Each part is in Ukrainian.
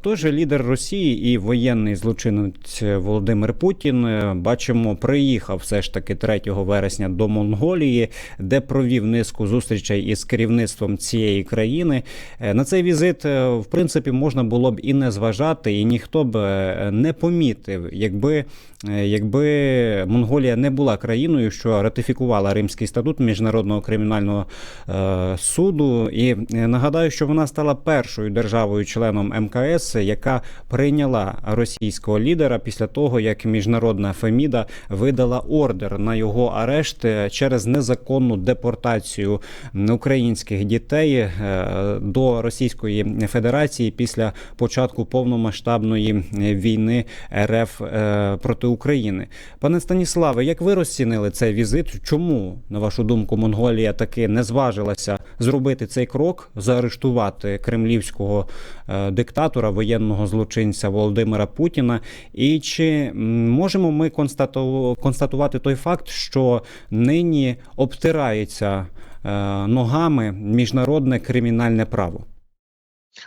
Отож, лідер Росії і воєнний злочинець Володимир Путін е, бачимо, приїхав все ж таки 3 вересня до Монголії, де провів низку зустрічей із керівництвом цієї країни. Е, На цей візит, е, в принципі, можна було б і не зважати, і ніхто б е, не помітив, якби, е, якби Монголія не була країною, що ратифікувала Римський статут міжнародного кримінального е, суду. І е, нагадаю, що вона стала першою державою-членом МКС, яка прийняла російського лідера після того, як міжнародна Феміда видала ордер на його арешт е, через незаконну депортацію українських дітей е, до Російської Федерації після початку повномасштабної війни РФ е, проти України. Пане Станіславе, як ви розцінили цей візит? Чому, на вашу думку, Монголія таки не зважилася зробити цей крок, заарештувати кремлівського е, диктатора, воєнного злочинця Володимира Путіна? І чи можемо ми констату- констатувати той факт, що нині обтирається е, ногами міжнародне кримінальне право?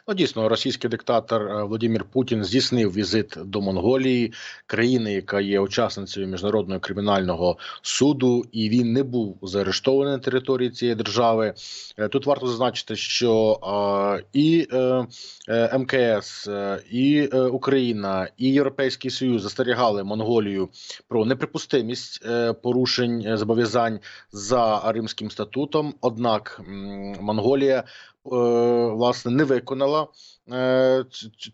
Ну, дійсно, російський диктатор е, Владимир Путін здійснив візит до Монголії, країни, яка є учасницею міжнародного кримінального суду, і він не був заарештований на території цієї держави. Е, Тут варто зазначити, що і е, МКС, і Україна, і Європейський Союз застерігали Монголію про неприпустимість порушень зобов'язань за Римським статутом. Однак Монголія власне не виконала е,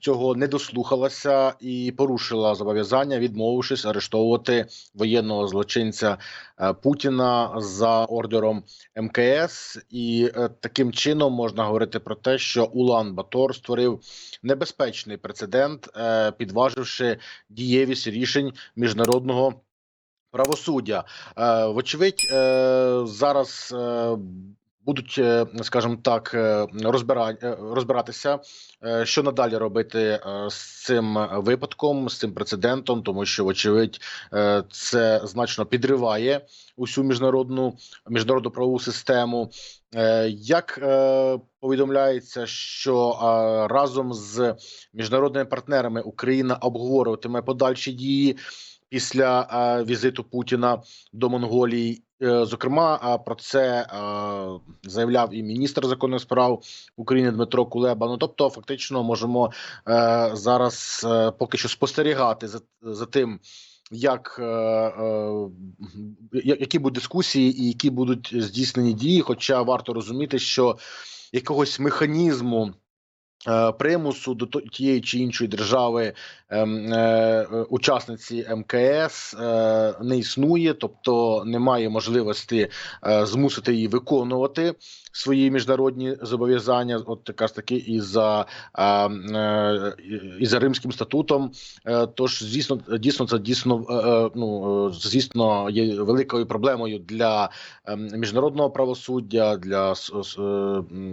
цього, не дослухалася і порушила зобов'язання, відмовившись арештовувати воєнного злочинця е, Путіна за ордером МКС. І е, таким чином можна говорити про те, що Улан Батор створив небезпечний прецедент, е, підваживши дієвість рішень міжнародного. Правосуддя, Е, вочевидь, е, зараз е, будуть, е, скажімо так, е, е, розбиратися, що надалі робити з цим випадком, з цим прецедентом, тому що, вочевидь, це значно підриває усю міжнародну міжнародну правову систему. Як повідомляється, що разом з міжнародними партнерами Україна обговорюватиме подальші дії після візиту Путіна до Монголії. Е, Зокрема, про це заявляв і міністр законних справ України Дмитро Кулеба. Ну тобто, фактично, можемо е, зараз е, поки що спостерігати за, за тим, як які будуть дискусії і які будуть здійснені дії. Хоча варто розуміти, що якогось механізму. Е, Примусу до тієї чи іншої держави ем, е, е, учасниці МКС не існує, тобто немає можливості змусити її виконувати свої міжнародні зобов'язання. От якраз таки і за, і за Римським статутом. Тож, звісно, дійсно, це дійсно ну звісно є великою проблемою для ем, міжнародного правосуддя, для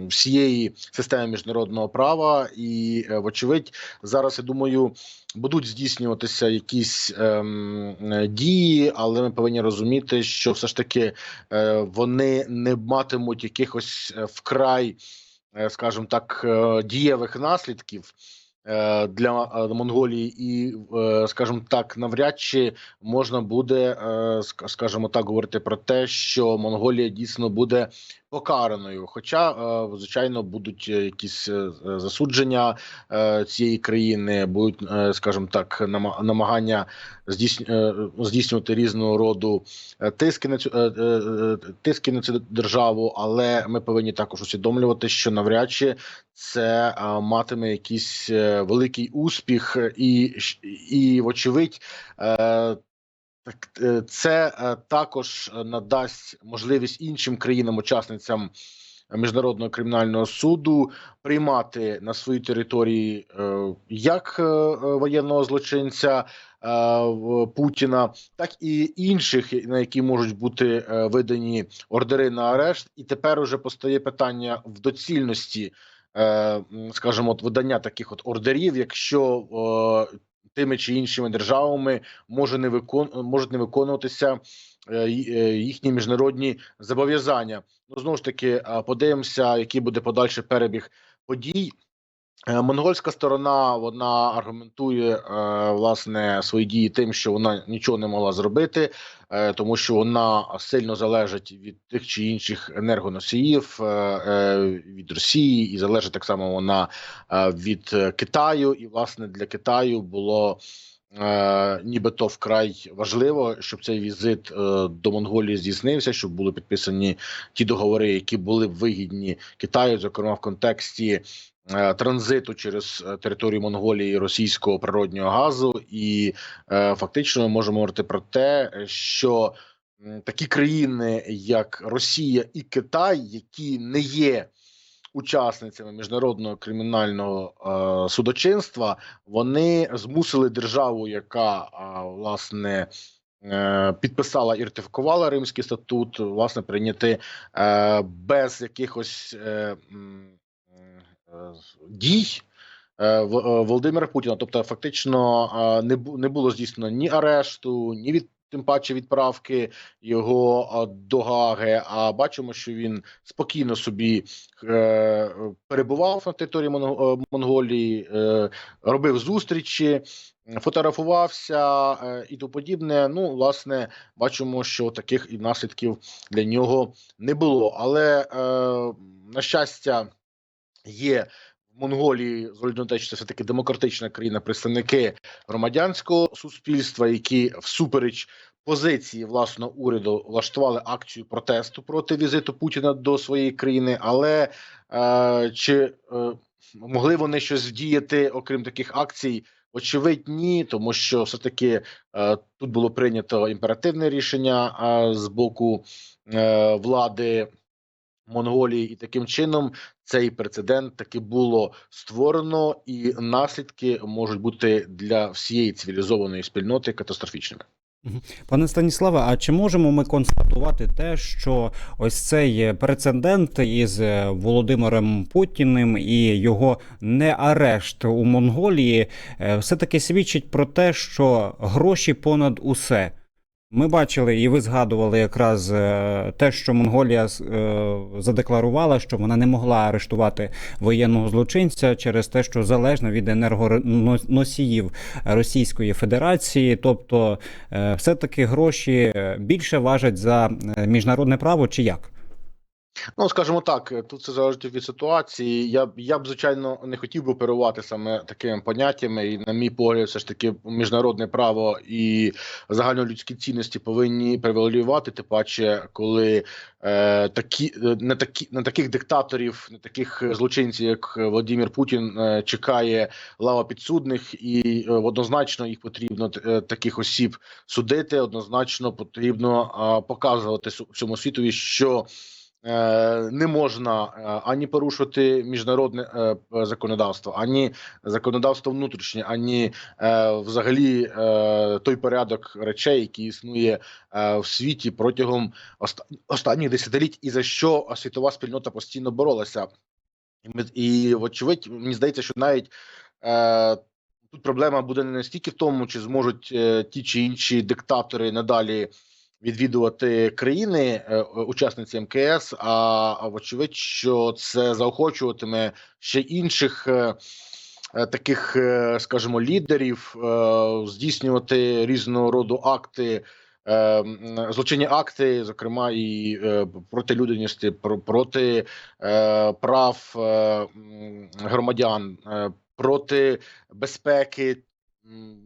всієї системи міжнародного права. І, е, вочевидь, зараз я думаю, будуть здійснюватися якісь ем, е, дії, але ми повинні розуміти, що все ж таки е, вони не матимуть якихось е, вкрай, е, скажімо так, е, дієвих наслідків. Для Монголії, і, скажімо так, навряд чи можна буде, скажімо так, говорити про те, що Монголія дійсно буде покараною. Хоча, е, звичайно, будуть е, якісь е, засудження цієї країни, будуть, скажімо так, нама- намагання здійсню- здійснювати різного роду тиски на цю тиски на цю державу, але ми повинні також усвідомлювати, що навряд чи це матиме якийсь великий успіх, і, і вочевидь. Так, е, це е, також е, надасть можливість іншим країнам-учасницям міжнародного кримінального суду приймати на своїй території як воєнного злочинця Путіна, так і інших, на які можуть бути видані ордери на арешт. І тепер уже постає питання в доцільності, скажімо, от видання таких от ордерів, якщо тими чи іншими державами може не викон можуть не виконуватися е, е, їхні міжнародні зобов'язання. Ну знову ж таки, подивимося, який буде подальший перебіг подій. Е, Монгольська сторона вона аргументує е, власне свої дії тим, що вона нічого не могла зробити, е, тому що вона сильно залежить від тих чи інших енергоносіїв від Росії, і залежить так само вона від Китаю. І власне для Китаю було. Нібито вкрай важливо, щоб цей візит до Монголії здійснився, щоб були підписані ті договори, які були б вигідні Китаю, зокрема в контексті транзиту через е, територію Монголії російського природнього газу, і е, фактично ми можемо говорити про те, що такі країни, як Росія і Китай, які не є учасницями міжнародного кримінального е, судочинства, вони змусили державу, яка е, власне. е, Підписала і ратифікувала Римський статут, власне, прийняти е, без якихось е, е, дій е, е, Володимира Путіна. Тобто, фактично е, не було здійснено ні арешту, ні від тим паче відправки його до Гаги. А бачимо, що він спокійно собі перебував на території Монго- Монголії, робив зустрічі. Фотографувався і тому подібне. Ну, власне, бачимо, що таких і наслідків для нього не було. Але на щастя, є в Монголії з те, що це все таки демократична країна, представники громадянського суспільства, які всупереч позиції власного уряду влаштували акцію протесту проти візиту Путіна до своєї країни. Але е, чи е, могли вони щось вдіяти, окрім таких акцій? Очевидь, ні, тому що все таки е, тут було прийнято імперативне рішення е, з боку е, влади Монголії, і таким чином цей прецедент таки було створено, і наслідки можуть бути для всієї цивілізованої спільноти катастрофічними. Пане Станіславе, а чи можемо ми констатувати те, що ось цей прецедент із е, Володимиром Путіним і його не арешт у Монголії е, все-таки свідчить про те, що гроші понад усе. Ми бачили, і ви згадували якраз е, те, що Монголія е, задекларувала, що вона не могла арештувати воєнного злочинця через те, що залежна від енергоносіїв Російської Федерації. Тобто, е, все-таки гроші е, більше важать за міжнародне право, чи як? Ну, скажімо так, тут це залежить від ситуації. Я я б звичайно не хотів би оперувати саме такими поняттями, і на мій погляд, все ж таки, міжнародне право і загальнолюдські цінності повинні превалювати. Тим паче, коли е, такі е, не такі не таких диктаторів, не таких злочинців, як Володимир Путін, е, чекає лава підсудних, і е, однозначно їх потрібно е, таких осіб судити. Однозначно потрібно е, показувати всьому світові, що. Е, Не можна е, ані порушувати міжнародне е, законодавство, ані законодавство внутрішнє, ані взагалі той порядок речей, який існує в світі протягом останніх десятиліть, і за що світова спільнота постійно боролася. І, вочевидь, мені здається, що навіть тут проблема буде не настільки в тому, чи зможуть ті чи інші диктатори надалі відвідувати країни, е, учасниці МКС. А, вочевидь, що це заохочуватиме ще інших. е, е, Таких, е, скажімо, лідерів е, здійснювати різного роду акти, е, злочинні акти, зокрема і е, проти людяності, про- проти е, прав е, громадян, е, проти безпеки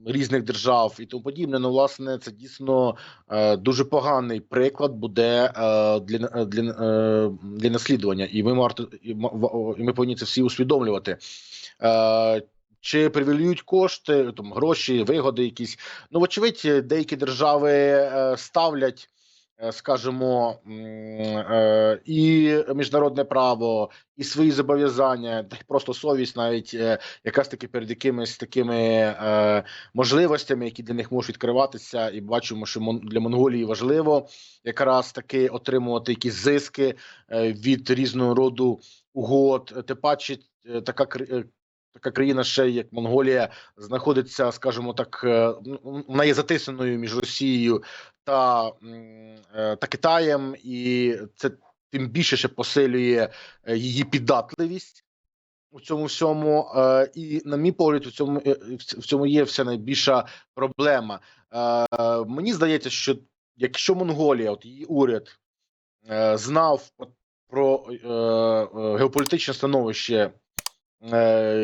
різних держав і тому подібне. Ну, власне, це дійсно е, дуже поганий приклад буде е, для, для, е, для наслідування, і ми марто і ми повинні це всі усвідомлювати. Чи привілюють кошти, там гроші, вигоди якісь. Ну, вочевидь, деякі держави ставлять, скажімо, е, і міжнародне право, і свої зобов'язання, та й просто совість, навіть е, якраз таки перед якимись такими е, можливостями, які для них можуть відкриватися, і бачимо, що для Монголії важливо якраз таки отримувати якісь зиски е, від різного роду угод. Тим паче, е, така е, така країна, ще як Монголія, знаходиться, скажімо так, е, ну, вона є затисненою між Росією та, е, та Китаєм, і це тим більше ще посилює е, її піддатливість. у цьому всьому, і на мій погляд, у цьому в цьому є вся найбільша проблема. Мені здається, що якщо Монголія, от її уряд, знав про геополітичне становище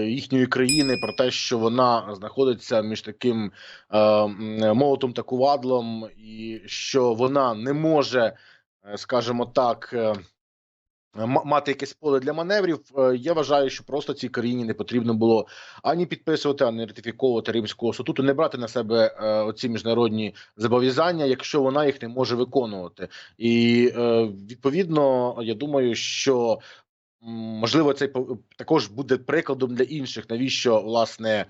їхньої країни, про те, що вона знаходиться між таким е, молотом та кувадлом, і що вона не може, е, скажімо так. е, Мати якесь поле для маневрів, Е, я вважаю, що просто цій країні не потрібно було ані підписувати, ані ратифіковувати римського статуту, не брати на себе е, оці міжнародні зобов'язання, якщо вона їх не може виконувати. І е, відповідно, я думаю, що можливо це також буде прикладом для інших, навіщо власне.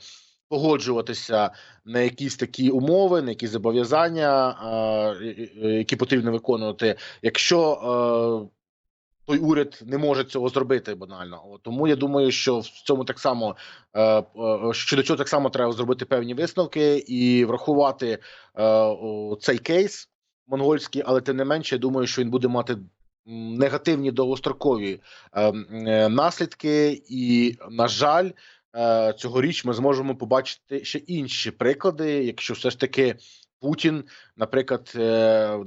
Погоджуватися на якісь такі умови, на якісь зобов'язання, які потрібно виконувати, якщо е, той уряд не може цього зробити банально. Тому я думаю, що в цьому так само е, е, щодо цього так само треба зробити певні висновки і врахувати цей кейс монгольський, але тим не менше, я думаю, що він буде мати негативні довгострокові е, е, наслідки, і на жаль. е, Цьогоріч ми зможемо побачити ще інші приклади, якщо все ж таки Путін, наприклад,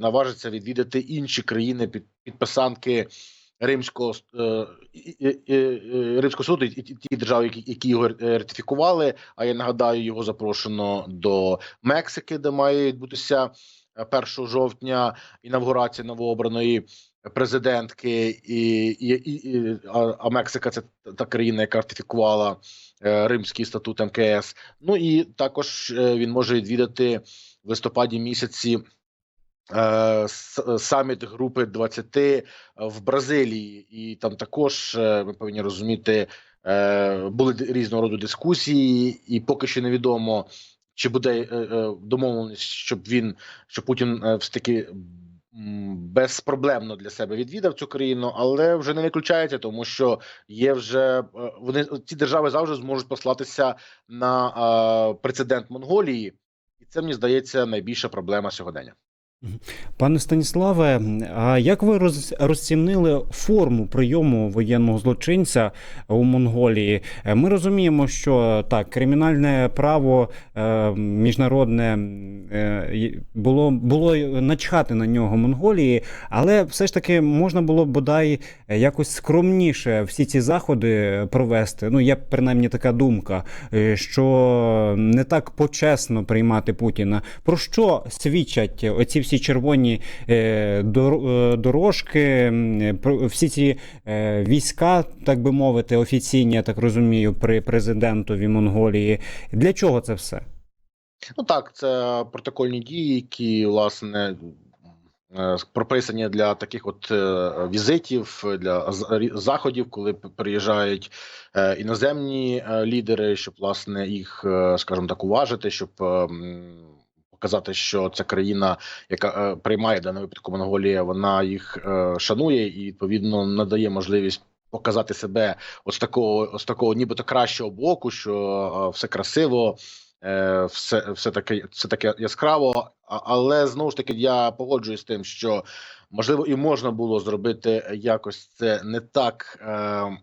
наважиться відвідати інші країни під підписанки Римського Римського суду і ті держави, які, його ратифікували. А я нагадаю, його запрошено до Мексики, де має відбутися е, 1 жовтня інавгурація новообраної президентки, і, і, і, а, Мексика це та країна, яка ратифікувала е, Римський статут МКС. Ну і також е, він може відвідати в листопаді місяці. е, Саміт групи 20 в Бразилії, і там також ми повинні розуміти, були різного роду дискусії, і поки що невідомо, чи буде домовленість, щоб він, щоб Путін все таки безпроблемно для себе відвідав цю країну, але вже не виключається, тому що є вже е, вони ці держави завжди зможуть послатися на е, прецедент Монголії, і це мені здається найбільша проблема сьогодення. Пане Станіславе, а як ви роз, розцінили форму прийому воєнного злочинця у Монголії? Ми розуміємо, що так, кримінальне право е, міжнародне е, було, було начхати на нього Монголії, але все ж таки можна було бодай якось скромніше всі ці заходи провести. Ну, є принаймні така думка, е, що не так почесно приймати Путіна. Про що свідчать оці всі червоні е, е, дорожки, всі ці е, війська, так би мовити, офіційні, я так розумію, при президентові Монголії? Для чого це все? Ну так, це протокольні дії, які власне прописані для таких от візитів, для заходів, коли приїжджають іноземні лідери, щоб власне їх, скажімо так, уважити, щоб е, м, показати, що ця країна, яка е, приймає в даному випадку Монголія, вона їх е, шанує і відповідно надає можливість. Показати себе ось такого, ось такого, нібито кращого боку, що е, все красиво, е, все, все таке, все таке яскраво. Але знову ж таки я погоджуюсь з тим, що можливо і можна було зробити якось це не так е,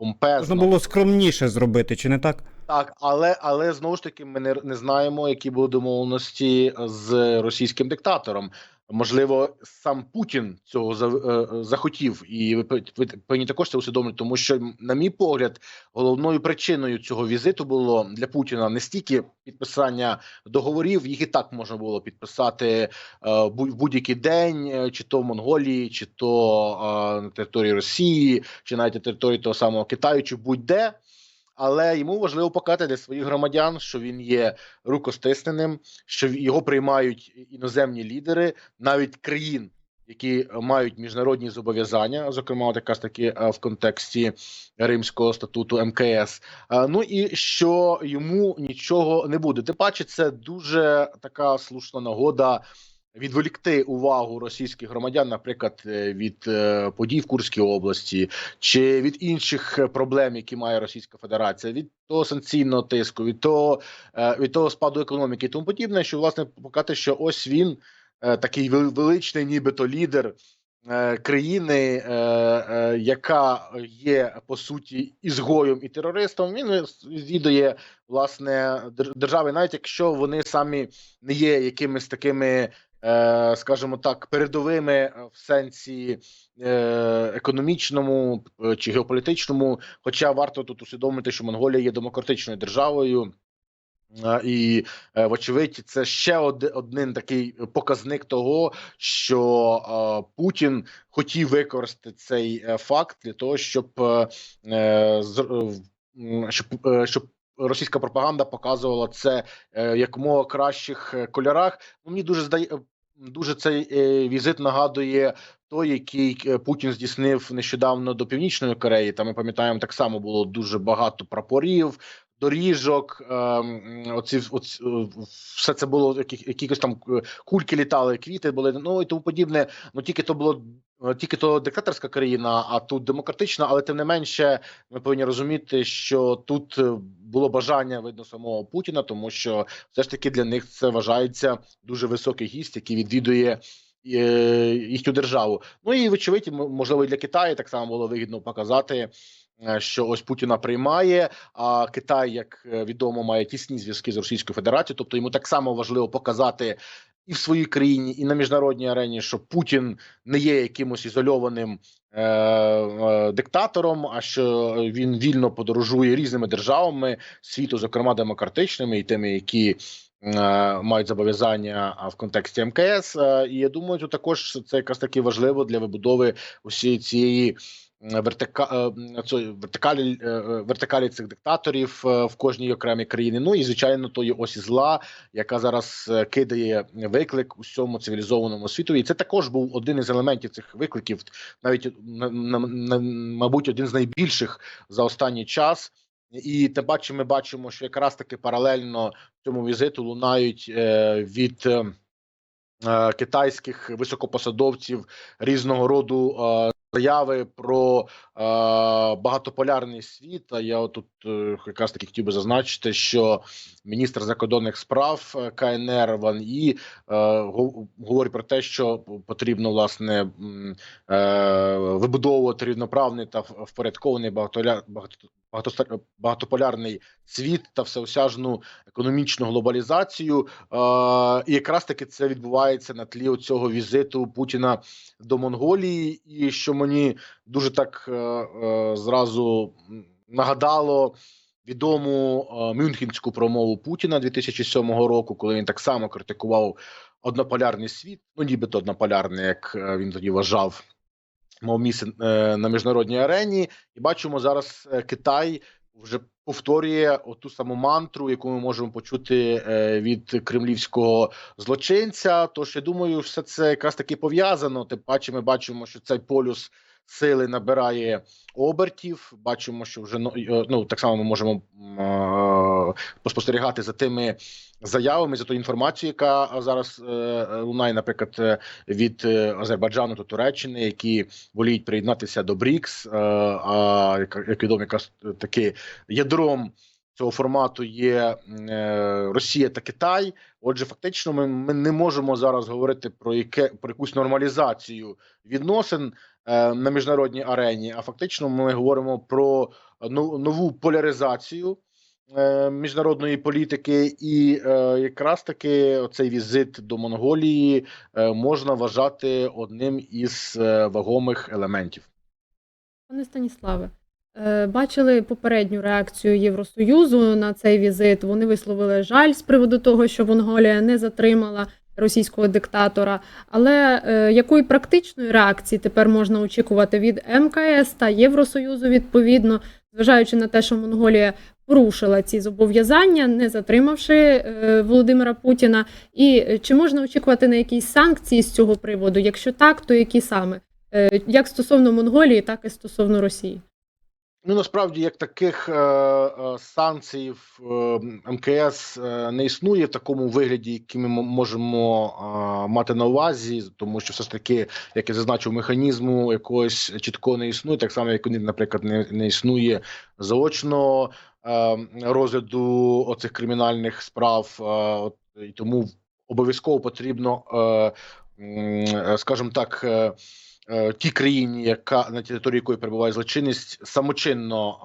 помпезно. Можна було скромніше зробити, чи не так? Так, але але знову ж таки ми не, не знаємо, які були домовленості з російським диктатором. Можливо, сам Путін цього е, захотів, і ви повинні також це усвідомити, тому що, на мій погляд, головною причиною цього візиту було для Путіна не стільки підписання договорів, їх і так можна було підписати е, в будь-який день, е, чи то в Монголії, чи то на території Росії, чи навіть на території того самого Китаю, чи будь-де але йому важливо показати для своїх громадян, що він є рукостисненим, що його приймають іноземні лідери, навіть країн, які мають міжнародні зобов'язання, зокрема, от якраз таки е, в контексті Римського статуту МКС. Е, Ну і що йому нічого не буде. Тим паче, це дуже така слушна нагода. Відволікти увагу російських громадян, наприклад, е, від е, подій в Курській області чи від інших проблем, які має Російська Федерація, від того санкційного тиску, від того е, від того спаду економіки, і тому подібне, що власне показати, що ось він такий величний, нібито лідер, країни, яка є по суті ізгоєм і терористом, він відвідує власне дер- держави, навіть якщо вони самі не є якимись такими. Е, Скажімо так, передовими в сенсі е, економічному е, чи геополітичному. Хоча варто тут усвідомити, що Монголія є демократичною державою, І, вочевидь, це ще один такий показник того, що Путін хотів використати цей факт для того, щоб щоб, щоб російська пропаганда показувала це е, якомога кращих е, кольорах. Ну, мені дуже здає. Дуже цей е, візит нагадує той, який е, Путін здійснив нещодавно до Північної Кореї. Там ми пам'ятаємо, так само було дуже багато прапорів, доріжок. ем, Оці, оці е, все це було яких, якихось там е, кульки літали, квіти були, ну і тому подібне. Ну тільки то було е, тільки то диктаторська країна, а тут демократична, але тим не менше, ми повинні розуміти, що тут було бажання видно самого Путіна, тому що все ж таки для них це вважається дуже високий гість, який відвідує. Їхню державу, ну і вочевидь, можливо, для Китаю так само було вигідно показати, що ось Путіна приймає. А Китай, як е, відомо, має тісні зв'язки з Російською Федерацією. Тобто йому так само важливо показати і в своїй країні, і на міжнародній арені, що Путін не є якимось ізольованим е, е, диктатором, а що він вільно подорожує різними державами світу, зокрема демократичними, і тими, які. е, Мають зобов'язання в контексті МКС, Е, і я думаю, тут також це якраз таки важливо для вибудови усієї цієї вертика, е, вертикалі е, е, вертикалі цих диктаторів в кожній окремій країні. Ну і звичайно, тої осі зла, яка зараз кидає виклик усьому цивілізованому світу. І це також був один із елементів цих викликів, навіть на, на, на, мабуть, один з найбільших за останній час. І тим паче ми бачимо, що якраз таки паралельно цьому візиту лунають від китайських високопосадовців різного роду заяви про е, багатополярний світ. А я тут е, якраз таки хотів би зазначити, що міністр закордонних справ е, КНР Ван І е, говорить про те, що потрібно власне е, вибудовувати рівноправний та впорядкований Багатополярний світ та всеосяжну економічну глобалізацію, і якраз таки це відбувається на тлі цього візиту Путіна до Монголії, і що мені дуже так е, е, зразу нагадало відому е, мюнхенську промову Путіна 2007 року, коли він так само критикував однополярний світ, ну нібито однополярний, як він тоді вважав. Мав місце е, на міжнародній арені, і бачимо зараз е, Китай вже повторює оту саму мантру, яку ми можемо почути е, від кремлівського злочинця. Тож я думаю, все це якраз таки пов'язано. Тим паче, ми бачимо, що цей полюс сили набирає обертів. Бачимо, що вже ну, ну так само ми можемо поспостерігати за тими заявами, за тою інформацією, яка зараз е, е, лунає, наприклад, е, від Азербайджану та Туреччини, які воліють приєднатися до БРІКС. А як, відомо, якраз таки ядром цього формату є Росія та Китай. Отже, фактично, ми, ми не можемо зараз говорити про яке про якусь нормалізацію відносин на міжнародній арені. А фактично, ми говоримо про ну, нову поляризацію. Е, Міжнародної політики, і е, якраз таки цей візит до Монголії е, можна вважати одним із вагомих елементів. Пане Станіславе, бачили попередню реакцію Євросоюзу на цей візит. Вони висловили жаль з приводу того, що Монголія не затримала російського диктатора. Але е, якої практичної реакції тепер можна очікувати від МКС та Євросоюзу відповідно, зважаючи на те, що Монголія порушила ці зобов'язання, не затримавши е, Володимира Путіна, і е, чи можна очікувати на якісь санкції з цього приводу? Якщо так, то які саме? Е, як стосовно Монголії, так і стосовно Росії. Ну насправді як таких е, е, санкцій в е, МКС е, не існує в такому вигляді, який ми можемо е, мати на увазі, тому що все ж таки, як я зазначив, механізму якогось чіткого не існує, так само як наприклад, не, не існує заочного е, розгляду оцих кримінальних справ, е, і тому обов'язково потрібно, е, е, скажімо так. Е, е, країні, яка на території якої перебуває злочинність, самочинно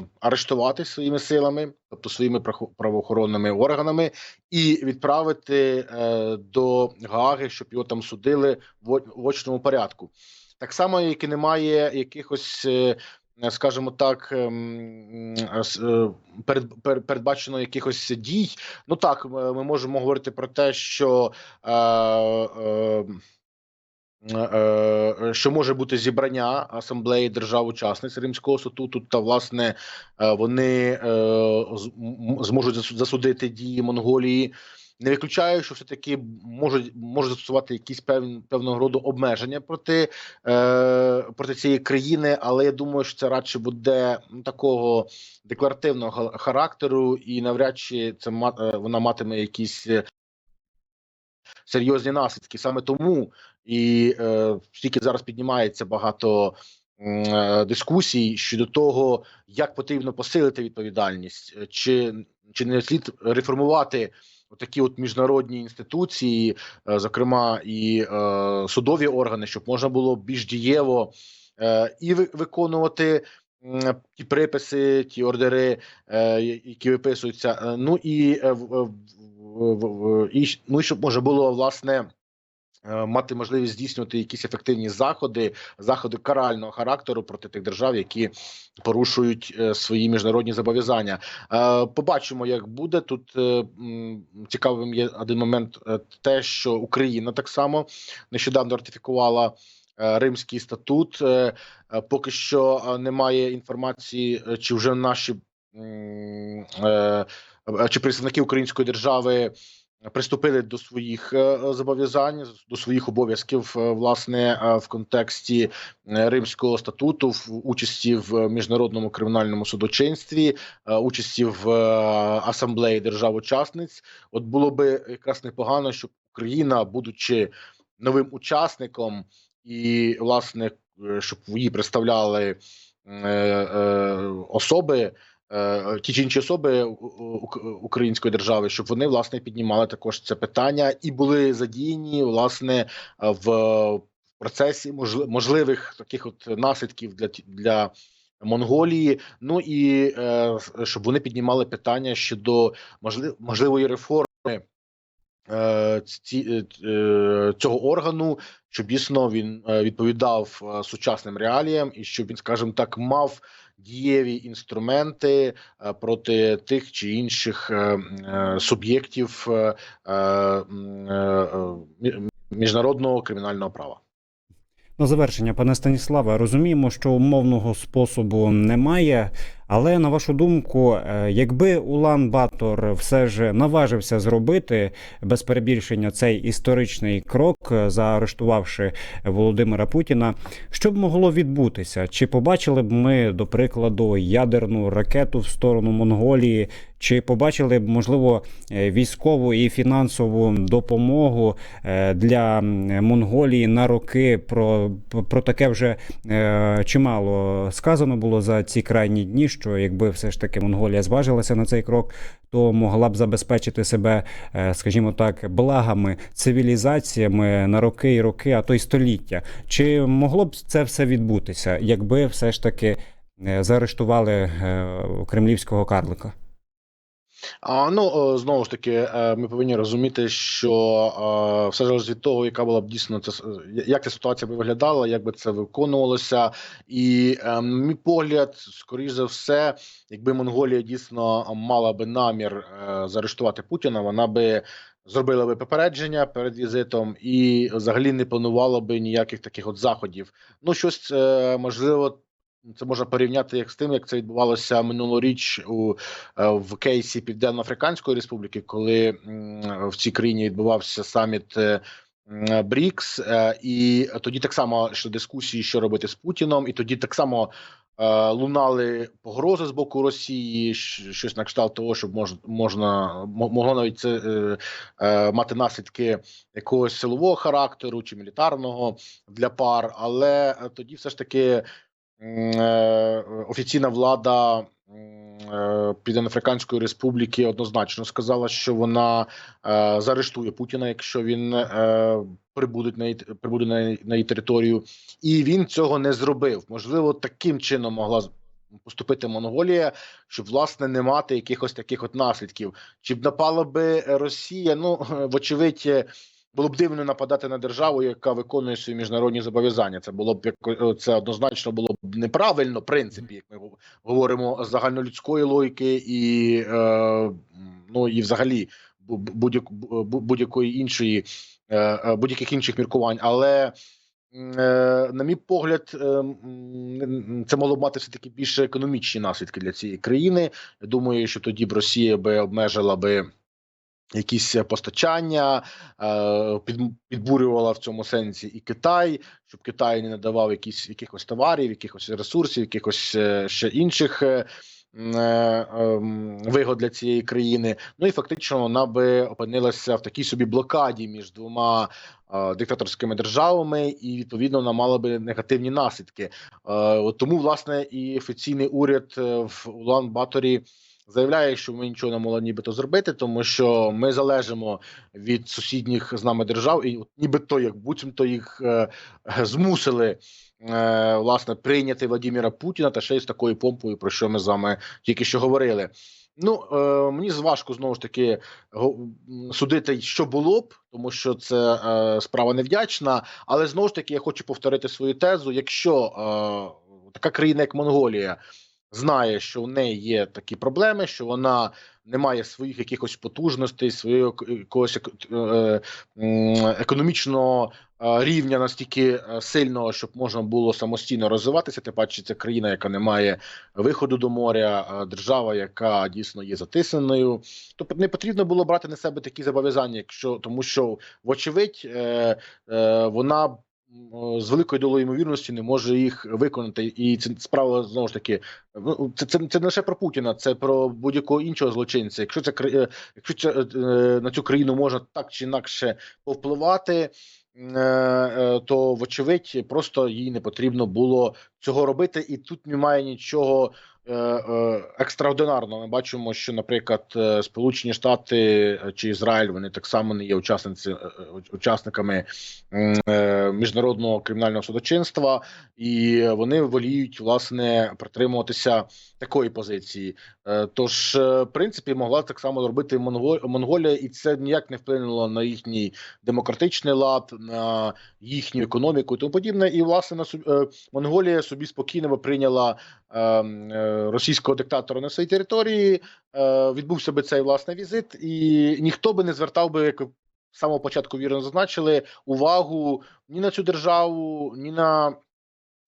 е, арештувати своїми силами, тобто своїми правоохоронними органами, і відправити е, до Гааги, щоб його там судили в очному порядку. Так само, як і немає якихось. Е, Скажімо так, ем, е, е, передбачено якихось дій. Ну так, ми ми можемо говорити про те, що е, е, е, що може бути зібрання асамблеї держав-учасниць Римського статуту, та власне е, вони е, зможуть засу- засудити дії Монголії. Не виключаю, що все таки можуть можуть застосувати якісь певні певного роду обмеження проти, е, проти цієї країни, але я думаю, що це радше буде такого декларативного ха- характеру, і навряд чи це е, вона матиме якісь е, серйозні наслідки. Саме тому і е, тільки зараз піднімається багато е, дискусій щодо того, як потрібно посилити відповідальність, чи, чи не слід реформувати такі от міжнародні інституції, е, зокрема і е, судові органи, щоб можна було більш дієво е, і ви- виконувати. Ті приписи, ті ордери, е, які виписуються, ну і в- і ну щоб може було власне мати можливість здійснювати якісь ефективні заходи, заходи карального характеру проти тих держав, які порушують е, свої міжнародні зобов'язання. Е, Побачимо, як буде тут. е, Цікавим є один момент, е, те, що Україна так само нещодавно ратифікувала. е, Римський статут Е, е, поки що е, немає інформації, е, чи вже наші е, е, чи представники української держави приступили до своїх е, зобов'язань, до своїх обов'язків, е, власне, е, в контексті Римського статуту, в участі в міжнародному кримінальному судочинстві, участі в асамблеї держав-учасниць. От було би якраз непогано, щоб Україна, будучи новим учасником, і власне, щоб її представляли особи ті чи інші особи української держави, щоб вони власне піднімали також це питання і були задіяні власне е, в процесі можли- можливих таких от наслідків для для. Монголії, ну і е, щоб вони піднімали питання щодо можли- можливої реформи е, ці, е, цього органу, щоб дійсно він е, відповідав е, сучасним реаліям, і щоб він, скажімо так, мав дієві інструменти е, проти тих чи інших е, е, суб'єктів міжнародного кримінального права. На завершення, пане Станіславе, розуміємо, що умовного способу немає. Але на вашу думку, е, якби Улан Батор все ж наважився зробити без перебільшення цей історичний крок, е, заарештувавши Володимира Путіна, що б могло відбутися? Чи побачили б ми, до прикладу, ядерну ракету в сторону Монголії? Чи побачили б можливо е, військову і фінансову допомогу для Монголії на роки? Про, про таке вже чимало сказано було за ці крайні дні. Що якби все ж таки Монголія зважилася на цей крок, то могла б забезпечити себе, е, скажімо так, благами цивілізаціями на роки і роки, а то й століття. Чи могло б це все відбутися, якби все ж таки е, заарештували е, кремлівського карлика? А ну е, знову ж таки, е, ми повинні розуміти, що е, все залежить від того, яка була б дійсно це як ця ситуація би виглядала, як би це виконувалося, і мій погляд, скоріш за все, якби Монголія дійсно мала би намір заарештувати Путіна, вона би зробила би попередження перед візитом і взагалі не планувала би ніяких таких от заходів. Ну щось можливо. Це можна порівняти як з тим, як це відбувалося минулоріч у е, в кейсі Південно-Африканської Республіки, коли в цій країні відбувався саміт е, БРІКС, е, і тоді так само йшли дискусії, що робити з Путіном, і тоді так само лунали погрози з боку Росії, щось на кшталт того, щоб мож, можна мо- могло навіть це мати наслідки якогось силового характеру чи мілітарного для пар, але тоді все ж таки офіційна влада е, Південноафриканської республіки однозначно сказала, що вона е, заарештує Путіна, якщо він е, прибуде на прибуде на, на її територію, і він цього не зробив. Можливо, таким чином могла поступити Монголія, щоб власне не мати якихось таких от наслідків. Чи б напала би Росія? Ну вочевидь. Е, Було б дивно нападати на державу, яка виконує свої міжнародні зобов'язання. Це було б яко- це однозначно було б неправильно, в принципі, як ми говоримо загальнолюдської логіки, і е, ну і взагалі бу- бу- будь-як бу- будь-якої іншої е, е, будь-яких інших міркувань. Але е, на мій погляд, е, це могло б мати все таки більше економічні наслідки для цієї країни. Я думаю, що тоді б Росія би обмежила би. Якісь постачання е, підбурювала в цьому сенсі і Китай, щоб Китай не надавав якісь якихось товарів, якихось ресурсів, якихось е, ще інших е, е, ем, вигод для цієї країни. Ну і фактично вона би опинилася в такій собі блокаді між двома е, диктаторськими державами, і відповідно вона мала би негативні наслідки. Е, тому, власне, і офіційний уряд е, в Улан-Баторі заявляє, що ми нічого не могли нібито зробити, тому що ми залежимо від сусідніх з нами держав, і от нібито як буцімто їх е, змусили. е, Власне, прийняти Владимира Путіна та ще й з такою помпою, про що ми з вами тільки що говорили. Ну е, мені важко знову ж таки судити, що було б, тому що це е, справа невдячна. Але знову ж таки я хочу повторити свою тезу: якщо е, така країна, як Монголія, знає, що в неї є такі проблеми, що вона не має своїх якихось потужностей, свого якогось е, м, економічного е, рівня настільки е, сильного, щоб можна було самостійно розвиватися. Тим паче, це країна, яка не має виходу до моря, е, держава, яка дійсно є затисненою. Тобто не потрібно було брати на себе такі зобов'язання, якщо тому, що вочевидь е, е, вона. З великою долою ймовірності не може їх виконати, і це справа знову ж таки. Ну це, це, це не лише про Путіна, це про будь-якого іншого злочинця. Якщо це е, якщо це, на цю країну можна так чи інакше повпливати, е, е, то вочевидь просто їй не потрібно було цього робити, і тут немає нічого е, е. Ми бачимо, що, наприклад, е, Сполучені Штати чи Ізраїль вони так само не є учасниці учасниками міжнародного кримінального судочинства, і вони воліють власне притримуватися такої позиції. Тож, в принципі, могла так само зробити Монго- Монголія, і це ніяк не вплинуло на їхній демократичний лад, на їхню економіку і тому подібне. І власне на Монголія собі спокійно прийняла російського диктатора на своїй території. Е, Відбувся би цей власне візит, і ніхто би не звертав би як з самого початку вірно зазначили увагу ні на цю державу, ні на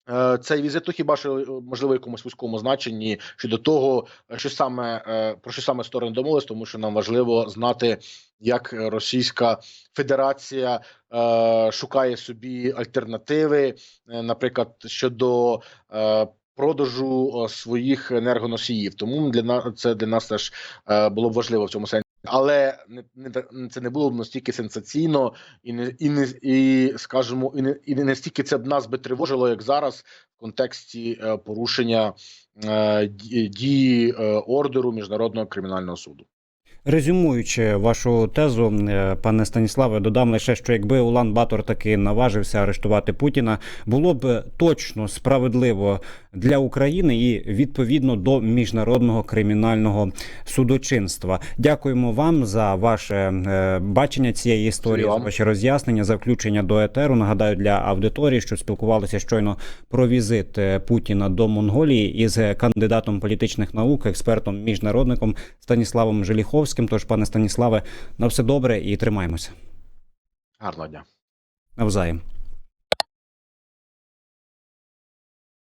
Е, Цей візит, то хіба що е, можливо якомусь вузькому значенні щодо того, е, що саме е, про що саме сторони домовились, тому що нам важливо знати, як е, Російська Федерація е, шукає собі альтернативи, е, наприклад, щодо е, продажу е, своїх енергоносіїв. Тому для нас це для нас теж е, було б важливо в цьому сенсі. Але не, не це не було б настільки сенсаційно і не і не і скажімо, і не і не настільки це б нас би тривожило, як зараз в контексті е, порушення дії ордеру міжнародного кримінального суду. Резюмуючи вашу тезу, е, пане Станіславе, додам лише, що якби Улан Батор таки наважився арештувати Путіна, було б точно справедливо для України і відповідно до міжнародного кримінального судочинства. Дякуємо вам за ваше е, бачення цієї історії, за ваші роз'яснення, за включення до етеру. Нагадаю для аудиторії, що спілкувалися щойно про візит е, Путіна до Монголії із кандидатом політичних наук, експертом міжнародником Станіславом Желіховським. Тож, пане Станіславе, на все добре і тримаємося Гарного дня. навзаєм.